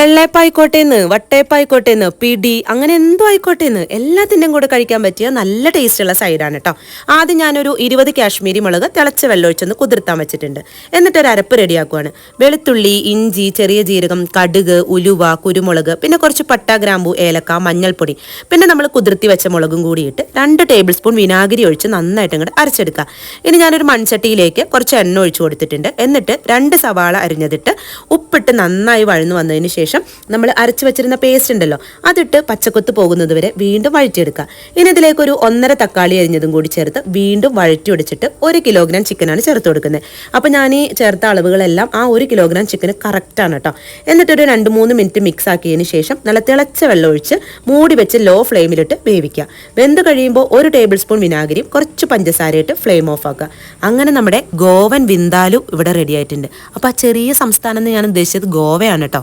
വെള്ളയപ്പായിക്കോട്ടേന്ന് വട്ടയപ്പായിക്കോട്ടേന്ന് പിടി അങ്ങനെ എന്തോ ആയിക്കോട്ടേന്ന് എല്ലാത്തിന്റെയും കൂടെ കഴിക്കാൻ പറ്റിയ നല്ല ടേസ്റ്റുള്ള സൈഡാണ് കേട്ടോ ആദ്യം ഞാനൊരു ഇരുപത് കാശ്മീരി മുളക് തിളച്ച വെള്ളം ഒഴിച്ചൊന്ന് കുതിർത്താൻ വെച്ചിട്ടുണ്ട്. എന്നിട്ട് ഒരു അരപ്പ് റെഡിയാക്കുവാണ്. വെളുത്തുള്ളി ഇഞ്ചി ചെറിയ ജീരകം കടുക് ഉലുവ കുരുമുളക് പിന്നെ കുറച്ച് പട്ട ഗ്രാമ്പു ഏലക്ക മഞ്ഞൾപ്പൊടി. പിന്നെ നമ്മൾ കുതിർത്തി വെച്ച മുളകും കൂടിയിട്ട് രണ്ട് ടേബിൾ സ്പൂൺ വിനാഗിരി ഒഴിച്ച് നന്നായിട്ട് ഇങ്ങോട്ട് അരച്ചെടുക്കുക. ഇനി ഞാനൊരു മൺചട്ടിയിലേക്ക് കുറച്ച് എണ്ണ ഒഴിച്ചു കൊടുത്തിട്ടുണ്ട്. എന്നിട്ട് രണ്ട് സവാള അരിഞ്ഞതിട്ട് ഉപ്പിട്ട് നന്നായി വഴന്നു വന്നതിന് ശേഷം നമ്മൾ അരച്ചു വെച്ചിരുന്ന പേസ്റ്റ് ഉണ്ടല്ലോ അതിട്ട് പച്ചക്കൊത്ത് പോകുന്നത് വരെ വീണ്ടും വഴറ്റിയെടുക്കുക. ഇനി ഇതിലേക്ക് ഒരു ഒന്നര തക്കാളി അരിഞ്ഞതും കൂടി ചേർത്ത് വീണ്ടും വഴറ്റി ഒടിച്ചിട്ട് ഒരു കിലോഗ്രാം ചിക്കനാണ് ചേർത്ത് കൊടുക്കുന്നത്. അപ്പോൾ ഞാൻ ഈ ചേർത്ത അളവുകളെല്ലാം ആ ഒരു കിലോഗ്രാം ചിക്കന് കറക്റ്റാണ് കേട്ടോ എന്നിട്ടൊരു രണ്ട് മൂന്ന് മിനിറ്റ് മിക്സ് ആക്കിയതിന് ശേഷം നല്ല തിളച്ച വെള്ളം ഒഴിച്ച് മൂടി വെച്ച് ലോ ഫ്ലെയിമിലിട്ട് വേവിക്കുക. വെന്ത് കഴിയുമ്പോൾ ഒരു ടേബിൾ സ്പൂൺ വിനാഗിരിയും കുറച്ച് പഞ്ചസാരയിട്ട് ഫ്ലെയിം ഓഫ് ആക്കുക. അങ്ങനെ നമ്മുടെ ഗോവൻ വിന്താലു ഇവിടെ റെഡി ആയിട്ടുണ്ട്. അപ്പോൾ ആ ചെറിയ സംസ്ഥാനം എന്ന് ഞാൻ ഉദ്ദേശിച്ചത് ഗോവയാണ് കേട്ടോ